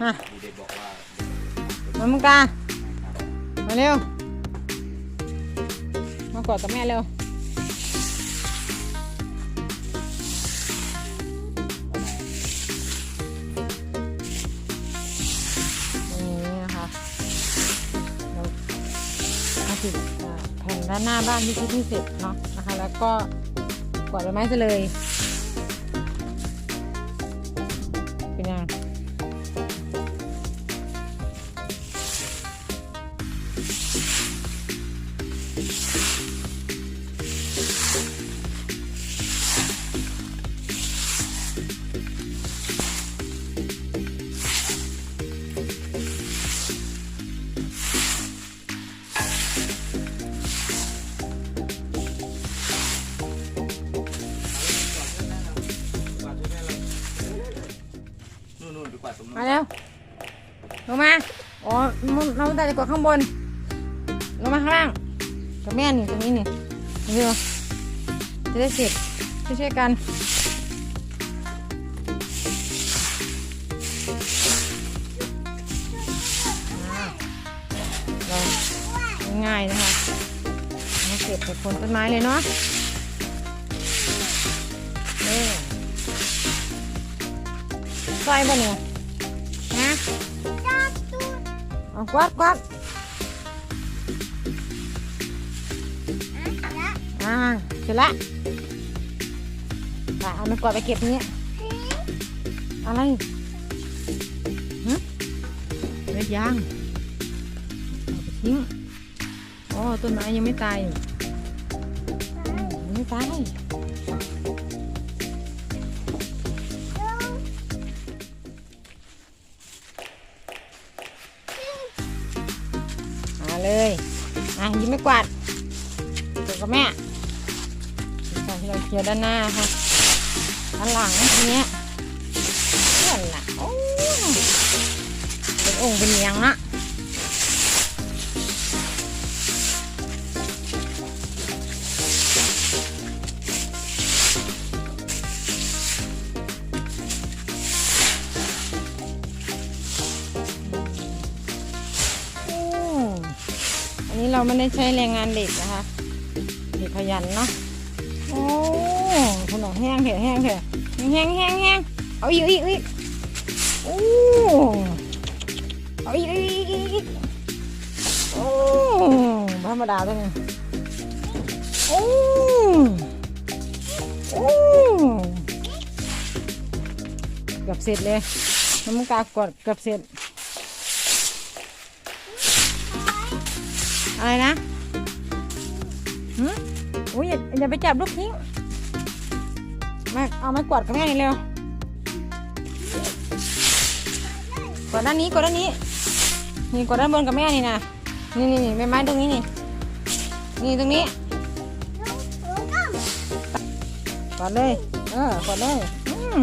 มามีเด็กบอกว่ามามุกตามาเร็ว มากอดกับแม่เร็ว นี่นะคะเรามาติดอ่าแผ่นด้านหน้าบ้านที่ที่เสร็จเนาะนะคะ แล้วก็กวาดใบไม้ซะเลย ลงมา อ๋อน้องตาจะกดข้างบน ลงมาข้างล่าง กับแม่นี่ตรงนี้นี่เร็วจะได้เสร็จช่วยกันง่ายนะคะมาเก็บไปคนต้นไม้เลยเนาะเออซอยบ่เนี่ย กวาดกวาดอ่าเสร็จละไปเอามันกวาดไปเก็บนี้อะไรฮะเม็ดยางทิ้งอ๋อต้นไม้ยังไม่ตายยังไม่ตาย เลยอะยิ้มไม่กวาดเดี๋ยวกับแม่ตอนที่เราเคลียร์ด้านหน้าค่ะด้านหลังทีเนี้ยเพื่อนล่ะโอ้เป็นองค์เป็นเนียงละ เราไม่ได้ใช้แรงงานเด็กนะคะเด็กขยันเนาะโอ้ถนนแห้งเถอะแห้งเถอะแห้งแห้งแห้งเอาอีกอีกอีกโอ้เอาอีกอีกอีกโอ้ธรรมดาตัวนี้โอ้โอ้เกือบเสร็จเลยน้ำมันกากดเกือบเสร็จ อะไรนะหืมอุ้ยอย่าอย่าไปจับลูกทิ้งมาเอาไม้กวาดกับแม่นี่เร็วกดด้านนี้กดด้านนี้ นี่กดด้านบนกับแม่นี่นะนี่นี่นี่ใบไม้ตรงนี้นี่ นี่ตรงนี้กดเลย เออกดเลยอืม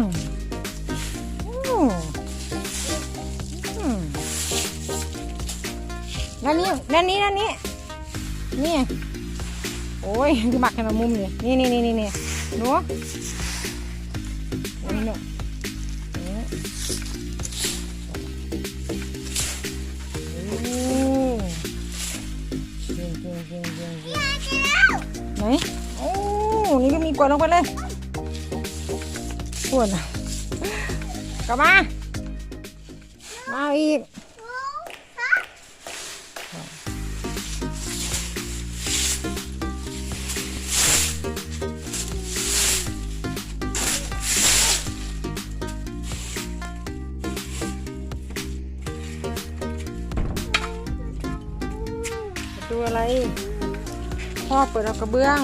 อืมด้านนี้ด้านนี้ด้านนี้ นี่ โอ้ยหมักกันมามุมเลยนี่นี่นี่นี่นี่หนูนี่หนูนี่โอ้เก่งเก่งเก่งเก่งเก่งไหนโอ้นี่ก็มีกวาดลงไปเลยปวดกลับมา มาอีก อะไร พ่อเปิดเอากระเบื้อง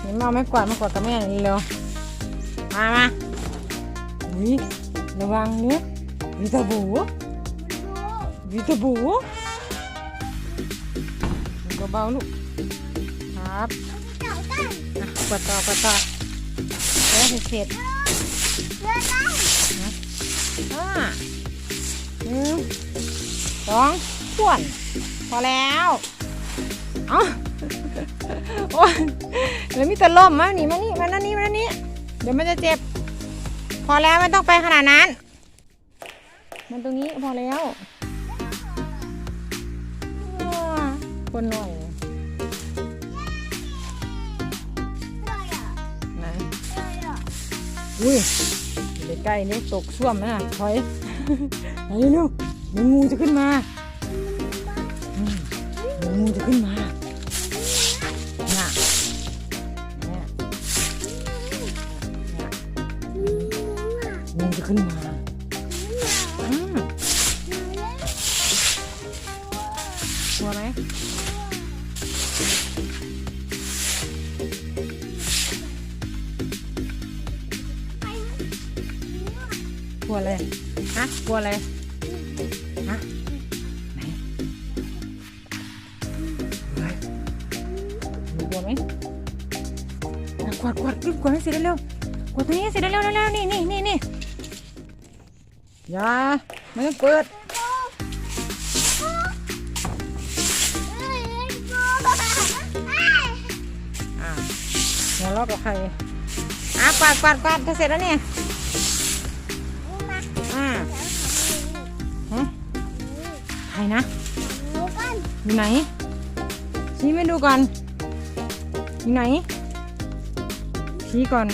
เห็นมาไม่กวาดมากวาดกับแม่หน่เร็วมามาอุ้ยระวังเนื้อวิตาบูวิตาบูเบาๆลูกครับกวาดต่อกวาดต่อแล้วเสร็จห้าหนึ่งสอง ส่วน พอแล้วเอ้าโอ้ยเดี๋ยวมีแต่ล่มมานี่มานี่มานั่นนี่มานั่นนี่เดี๋ยวมันจะเจ็บ พอแล้วไม่ต้องไปขนาดนั้น มันตรงนี้พอแล้วว้าคนหน่อยไหนอุ้ยใกล้ๆนี่ตกช่วมนะถอยไหนเร็วเดี๋ยวงูจะขึ้นมา งูจะขึ้นมาน่ะนี่ยเนี่ยงูจะขึ้นมาอืมกลัวไหมกลัวเลยฮะกลัวเลยฮะ กวาดกวาดรีบกวาดให้เสร็จเร็วๆกวาดตรงนี้ให้เสร็จเร็วๆเร็วๆนี่นี่นี่นี่อย่าไม่ต้องเปิดอะหัวเราะกับใครอะกวาดกวาดกวาดจะเสร็จแล้วเนี่ยอ่าฮะใครนะอยู่ไหนชี้ไม่ดูก่อนอยู่ไหน ชี้ก่อน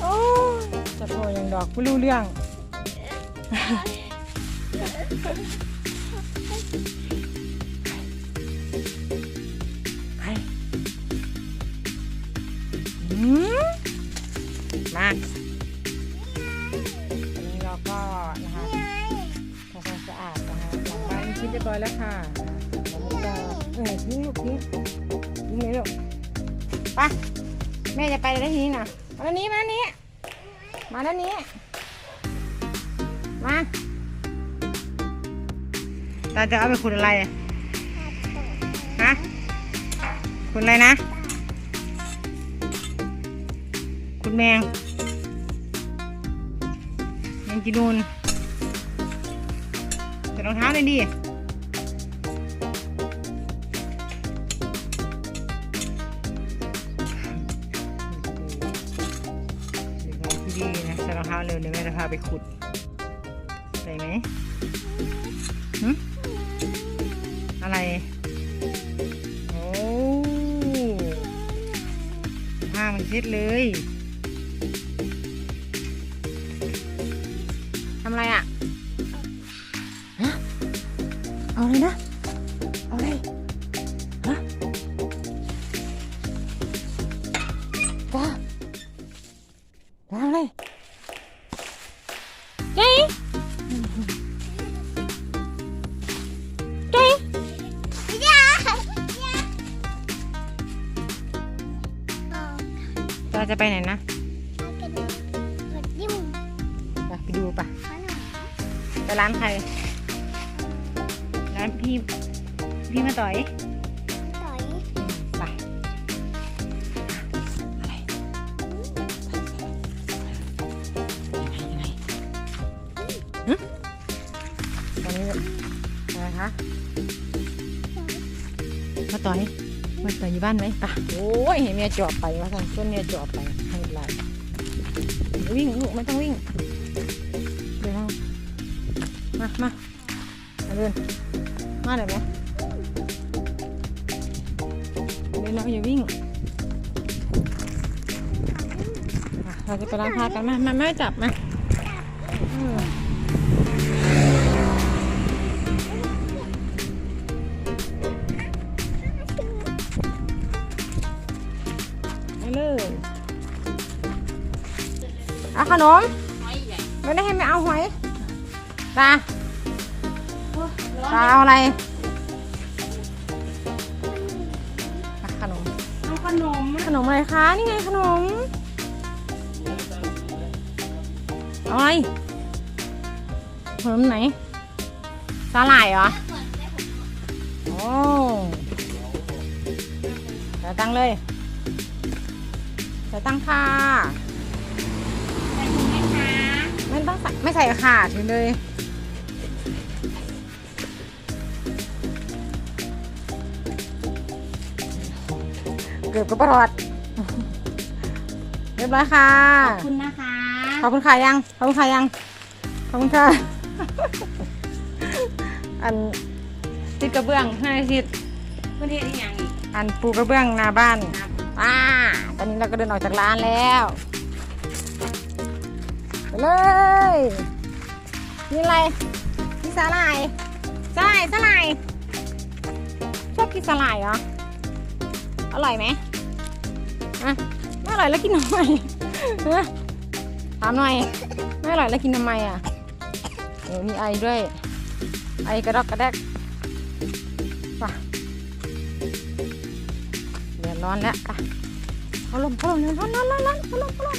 โอ้ยจะโทรยังดอกไม่รู้เรื่อง ไปอืมมา อันนี้เราก็นะคะทำความสะอาดนะคะหลังบ้านคิดเรียบร้อยแล้วค่ะแล้วก็จะ เออทิ้งลูกทิ้งทิ้งเลยลูกไปแม่จะไปแล้วทีนี้นะมาด้านนี้มาด้านนี้ มาด้านนี้ มาตาจะเอาไปขุดอะไรฮะขุดอะไรนะขุดแมงแมงจีนูนใส่รองเท้าเลยดิ รองเท้าเร็วเดี๋ยวแม่จะพาไปขุดใส่ไหมหึอะไร โอ้ผ้ามันเช็ดเลยทำอะไรอะฮะเอาเลยนะ เราจะไปไหนนะไปไปดูปะไปร้านใคร ร้านพี่ พี่มาต่อยอืมไปอะไรยังไงยังไงหึตอนนี้อะไรคะมาต่อยมาต่ อยอยู่บ้านไหมไปโอ้ยเห็นเมียจอบไปว่าสั่นส่วนเมียจอบไปให้ไรวิ่งลูกไม่ต้องวิ่งเดินเอามา มามาเดินมาเดี๋ยวไหมเดินแล้วอย่าวิ่งเราจะไปล้างผ้ากันมามาแม่จับมา เออไปเลยเอาขนมไม่ได้ให้ไม่เอาหอยตาตาเอาอะไรอะขนมเอาขนมขนมอะไรคะนี่ไงขนมเอาอะไรขนมไหนสาหร่ายเหรอโอ้ใส่ตังค์เลย ใส่ตังค์ค่ะใส่ถุงไหมคะไม่ต้องใส่ไม่ใส่ค่ะถึงเลยเกือบกับปลอดเรียบร้อยค่ะ ขอบคุณนะคะ ขอบคุณค่ะยัง ขอบคุณค่ะยัง ขอบคุณค่ะ อันติดกระเบื้องให้ทิศประเทศที่ยังอีกอันปูกระเบื้องหน้าบ้านครับอ่า ตอนนี้เราก็เดินออกจากร้านแล้วไปเลยนี่อะไรนี่สาหร่ายสาหร่ายสาหร่ายชอบกินสาหร่ายเหรออร่อยไหมอะไม่อร่อยแล้วกินทำไมถามหน่อยไม่อร่อยแล้วกินทำไมอะเออมีไอด้วยไอกระดอกกระแดกไปเดือดร้อนแล้วไป เขาลมเขาลมเดือดร้อนร้อนร้อนร้อนเขาลมเขาลม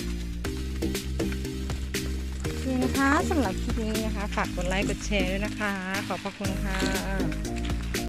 โอเคนะคะสำหรับคลิปนี้นะคะ ฝากกดไลค์กดแชร์ด้วยนะคะ ขอบพระคุณค่ะ